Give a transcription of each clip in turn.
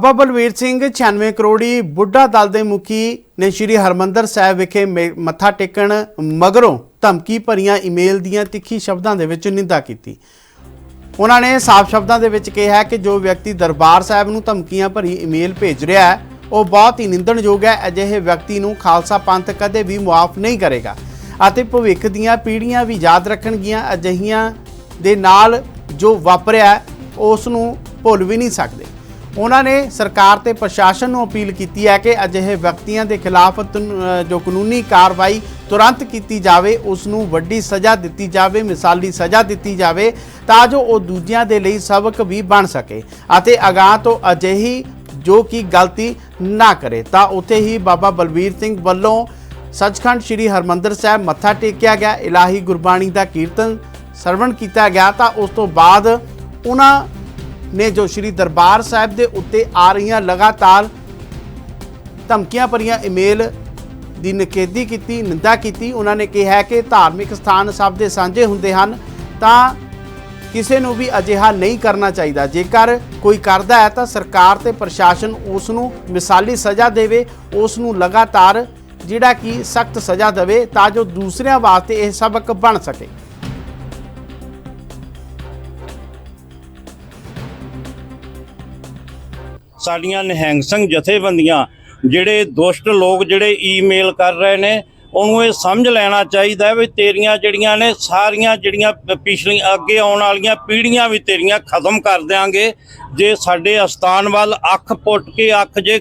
ਬਾਬਾ ਬਲਵੀਰ ਸਿੰਘ 96 ਕਰੋੜੀ ਬੁੱਢਾ ਦਲ ਦੇ ਮੁਖੀ ਨੇ ਸ਼੍ਰੀ ਹਰਮੰਦਰ ਸਾਹਿਬ ਵਿਖੇ ਮੇ- ਮੱਥਾ ਟੇਕਣ ਮਗਰੋਂ ਧਮਕੀ ਭਰੀਆਂ ਈਮੇਲ ਦੀਆਂ ਤਿੱਖੀ ਸ਼ਬਦਾਂ ਦੇ ਵਿੱਚ ਨਿੰਦਾ ਕੀਤੀ। ਉਹਨਾਂ ਨੇ ਸਾਫ਼ ਸ਼ਬਦਾਂ ਦੇ ਵਿੱਚ ਕਿਹਾ ਕਿ ਜੋ ਵਿਅਕਤੀ ਦਰਬਾਰ ਸਾਹਿਬ ਨੂੰ ਧਮਕੀਆਂ ਭਰੀ ਈਮੇਲ ਭੇਜ ਰਿਹਾ ਹੈ, ਉਹ ਬਹੁਤ ਹੀ ਨਿੰਦਣਯੋਗ ਹੈ, ਅਜਿਹੇ ਵਿਅਕਤੀ ਨੂੰ ਖਾਲਸਾ ਪੰਥ ਕਦੇ ਵੀ ਮੁਆਫ ਨਹੀਂ ਕਰੇਗਾ ਅਤੇ ਭਵਿੱਖ ਦੀਆਂ ਪੀੜ੍ਹੀਆਂ ਵੀ ਯਾਦ ਰੱਖਣਗੀਆਂ, ਅਜਿਹੀਆਂ ਦੇ ਨਾਲ ਜੋ ਵਾਪਰਿਆ ਉਸ ਨੂੰ ਭੁੱਲ ਵੀ ਨਹੀਂ ਸਕਦੇ। ਉਹਨਾਂ ਨੇ ਸਰਕਾਰ ਤੇ ਪ੍ਰਸ਼ਾਸਨ ਨੂੰ ਅਪੀਲ ਕੀਤੀ ਹੈ ਕਿ ਅਜਿਹੇ ਵਿਅਕਤੀਆਂ ਦੇ ਖਿਲਾਫ ਤੁਨ- ਜੋ ਕਾਨੂੰਨੀ ਕਾਰਵਾਈ ਤੁਰੰਤ ਕੀਤੀ ਜਾਵੇ, ਉਸ ਨੂੰ ਵੱਡੀ ਸਜ਼ਾ ਦਿੱਤੀ ਜਾਵੇ, ਮਿਸਾਲੀ ਸਜ਼ਾ ਦਿੱਤੀ ਜਾਵੇ, ਤਾਂ ਜੋ ਉਹ ਦੂਜਿਆਂ ਦੇ ਲਈ ਸਬਕ ਵੀ ਬਣ ਸਕੇ ਅਤੇ ਅਗਾਹ ਤੋਂ ਅਜਿਹੀ ਜੋ ਕਿ ਗਲਤੀ ਨਾ ਕਰੇ। ਤਾਂ ਉੱਥੇ ਹੀ ਬਾਬਾ ਬਲਬੀਰ ਸਿੰਘ ਵੱਲੋਂ ਸੱਚਖੰਡ ਸ੍ਰੀ ਹਰਮੰਦਰ ਸਾਹਿਬ ਮੱਥਾ ਟੇਕਿਆ ਗਿਆ। ਇਲਾਹੀ ਗੁਰਬਾਣੀ ਦਾ ਕੀਰਤਨ ਸਰਵਣ ਕੀਤਾ ਗਿਆ। ਤਾਂ ਉਸ ਤੋਂ ਬਾਅਦ ਉਹਨਾਂ ਨੇ ਜੋ ਸ੍ਰੀ ਦਰਬਾਰ ਸਾਹਿਬ ਦੇ ਉੱਤੇ ਆ ਰਹੀਆਂ ਲਗਾਤਾਰ ਧਮਕੀਆਂ ਭਰੀਆਂ ਈਮੇਲ ਦੀ ਨਿਖੇਧੀ ਕੀਤੀ, ਨਿੰਦਾ ਕੀਤੀ, ਉਹਨਾਂ ਨੇ ਕਿਹਾ ਕਿ ਧਾਰਮਿਕ ਸਥਾਨ ਸਭ ਦੇ ਸਾਂਝੇ ਹੁੰਦੇ ਹਨ, ਤਾਂ ਕਿਸੇ ਨੂੰ ਵੀ ਅਜਿਹਾ ਨਹੀਂ ਕਰਨਾ ਚਾਹੀਦਾ। ਜੇਕਰ ਕੋਈ ਕਰਦਾ ਹੈ, ਤਾਂ ਸਰਕਾਰ ਤੇ ਪ੍ਰਸ਼ਾਸਨ ਉਸ ਨੂੰ ਮਿਸਾਲੀ ਸਜ਼ਾ ਦੇਵੇ, ਉਸ ਨੂੰ ਲਗਾਤਾਰ ਜਿਹੜਾ ਕਿ ਸਖਤ ਸਜ਼ਾ ਦੇਵੇ, ਤਾਂ ਜੋ ਦੂਸਰਿਆਂ ਵਾਸਤੇ ਇਹ ਸਬਕ ਬਣ ਸਕੇ। ਸਾਡੀਆਂ ਨਿਹੰਗ ਸਿੰਘ ਜਥੇਬੰਦੀਆਂ ਜਿਹੜੇ ਦੁਸ਼ਟ ਲੋਕ ਜਿਹੜੇ ਈਮੇਲ ਕਰ ਰਹੇ ਨੇ ਉਹਨੂੰ ਇਹ ਸਮਝ ਲੈਣਾ ਚਾਹੀਦਾ ਹੈ ਵੀ ਤੇਰੀਆਂ ਜਿਹੜੀਆਂ ਨੇ ਸਾਰੀਆਂ ਜਿਹੜੀਆਂ ਪ- ਪਿਛਲੀਆਂ ਅੱਗੇ ਆਉਣ ਵਾਲੀਆਂ ਪੀੜ੍ਹੀਆਂ ਵੀ ਤੇਰੀਆਂ ਖਤਮ ਕਰ ਦਿਆਂਗੇ। ਜੇ ਸਾਡੇ ਅਸਥਾਨ ਵੱਲ ਅੱਖ ਪੁੱਟ ਕੇ ਅੱਖ ਜੇ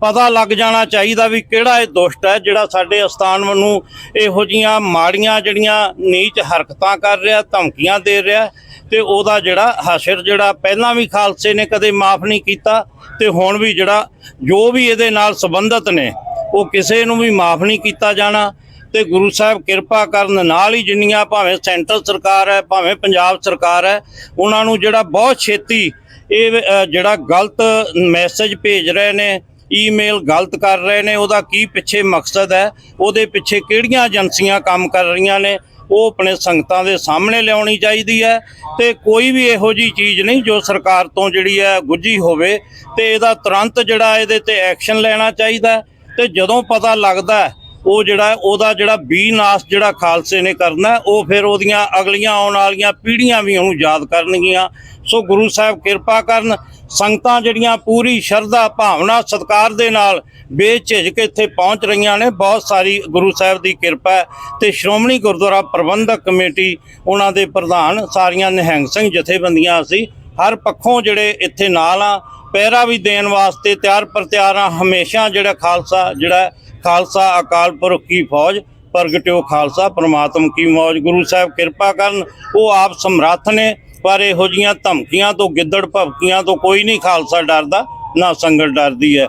ਪਤਾ ਲੱਗ ਜਾਣਾ ਚਾਹੀਦਾ ਵੀ ਕਿਹੜਾ ਇਹ ਦੁਸ਼ਟ ਹੈ, ਜਿਹੜਾ ਸਾਡੇ ਅਸਥਾਨ ਨੂੰ ਇਹੋ ਜੀਆਂ ਮਾੜੀਆਂ ਜਿਹੜੀਆਂ ਨੀਚ ਹਰਕਤਾਂ ਕਰ ਰਿਹਾ, ਧਮਕੀਆਂ ਦੇ ਰਿਹਾ, ਤੇ ਉਹਦਾ ਜਿਹੜਾ ਹਸ਼ਰ ਜਿਹੜਾ ਪਹਿਲਾਂ ਵੀ ਖਾਲਸੇ ਨੇ ਕਦੇ ਮਾਫ ਨਹੀਂ ਕੀਤਾ, ਤੇ ਹੁਣ ਵੀ ਜਿਹੜਾ ਜੋ ਵੀ ਇਹਦੇ ਨਾਲ ਸੰਬੰਧਤ ਨੇ ਉਹ ਕਿਸੇ ਨੂੰ ਵੀ ਮਾਫ ਨਹੀਂ ਕੀਤਾ ਜਾਣਾ ਤੇ ਗੁਰੂ ਸਾਹਿਬ ਕਿਰਪਾ ਕਰਨ ਨਾਲ ਹੀ ਜਿੰਨੀਆਂ ਭਾਵੇਂ ਸੈਂਟਰ ਸਰਕਾਰ ਹੈ, ਭਾਵੇਂ ਪੰਜਾਬ ਸਰਕਾਰ ਹੈ, ਉਹਨਾਂ ਨੂੰ ਜਿਹੜਾ ਬਹੁਤ ਛੇਤੀ ਇਹ ਜਿਹੜਾ ਗਲਤ ਮੈਸੇਜ ਭੇਜ ਰਹੇ ਨੇ ਈਮੇਲ ਗਲਤ ਕਰ ਰਹੇ ਨੇ, ਉਹਦਾ ਕੀ ਪਿੱਛੇ ਮਕਸਦ ਹੈ, ਉਹਦੇ ਪਿੱਛੇ ਕਿਹੜੀਆਂ ਏਜੰਸੀਆਂ ਕੰਮ ਕਰ ਰਹੀਆਂ ਨੇ, ਉਹ ਆਪਣੇ ਸੰਗਤਾਂ ਦੇ ਸਾਹਮਣੇ ਲਿਆਉਣੀ ਚਾਹੀਦੀ ਹੈ ਤੇ ਕੋਈ ਵੀ ਇਹੋ ਜੀ ਚੀਜ਼ ਨਹੀਂ ਜੋ ਸਰਕਾਰ ਤੋਂ ਜਿਹੜੀ ਹੈ ਗੁੱਝੀ ਹੋਵੇ ਤੇ ਇਹਦਾ ਤੁਰੰਤ ਜਿਹੜਾ ਇਹਦੇ ਤੇ ਐਕਸ਼ਨ ਲੈਣਾ ਚਾਹੀਦਾ ਤੇ ਜਦੋਂ ਪਤਾ ਲੱਗਦਾ ਉਹ ਜਿਹੜਾ ਉਹਦਾ ਜਿਹੜਾ ਬੀ ਨਾਸ ਜਿਹੜਾ ਖਾਲਸੇ ਨੇ ਕਰਨਾ ਉਹ ਫਿਰ ਉਹਦੀਆਂ ਅਗਲੀਆਂ ਆਉਣ ਵਾਲੀਆਂ ਪੀੜ੍ਹੀਆਂ ਵੀ ਉਹਨੂੰ ਯਾਦ ਕਰਨਗੀਆਂ। ਸੋ ਗੁਰੂ ਸਾਹਿਬ ਕਿਰਪਾ ਕਰਨ, ਸੰਗਤਾਂ ਜਿਹੜੀਆਂ ਪੂਰੀ ਸ਼ਰਧਾ, ਭਾਵਨਾ, ਸਤਿਕਾਰ ਦੇ ਨਾਲ ਬੇਝਿਜਕ ਇੱਥੇ ਪਹੁੰਚ ਰਹੀਆਂ ਨੇ, ਬਹੁਤ ਸਾਰੀ ਗੁਰੂ ਸਾਹਿਬ ਦੀ ਕਿਰਪਾ ਹੈ। ਤੇ ਸ਼੍ਰੋਮਣੀ ਗੁਰਦੁਆਰਾ ਪ੍ਰਬੰਧਕ ਕਮੇਟੀ, ਉਹਨਾਂ ਦੇ ਪ੍ਰਧਾਨ ਸਾਰੀਆਂ ਨਿਹੰਗ ਸਿੰਘ ਜਥੇਬੰਦੀਆਂ ਅਸੀਂ ਹਰ ਪੱਖੋਂ ਜਿਹੜੇ ਇੱਥੇ ਨਾਲ ਆ ਪਹਿਰਾ ਵੀ ਦੇਣ ਵਾਸਤੇ ਤਿਆਰ ਪਰ ਆ। ਹਮੇਸ਼ਾ ਜਿਹੜਾ ਖਾਲਸਾ ਜਿਹੜਾ ਖਾਲਸਾ ਅਕਾਲ ਪੁਰਖ ਕੀ ਫੌਜ, ਪ੍ਰਗਟਿਓ ਖਾਲਸਾ, ਪ੍ਰਮਾਤਮ ਕੀ ਮੌਜ। ਗੁਰੂ ਸਾਹਿਬ ਕਿਰਪਾ ਕਰਨ, ਉਹ ਆਪ ਸਮਰੱਥ ਨੇ, ਪਰ ਇਹੋ ਜੀਆਂ ਧਮਕੀਆਂ ਤੋਂ, ਗਿੱਦੜ ਭਵਕੀਆਂ ਤੋਂ ਕੋਈ ਨਹੀਂ ਖਾਲਸਾ ਡਰਦਾ, ਨਾ ਸੰਗਤ ਡਰਦੀ ਹੈ।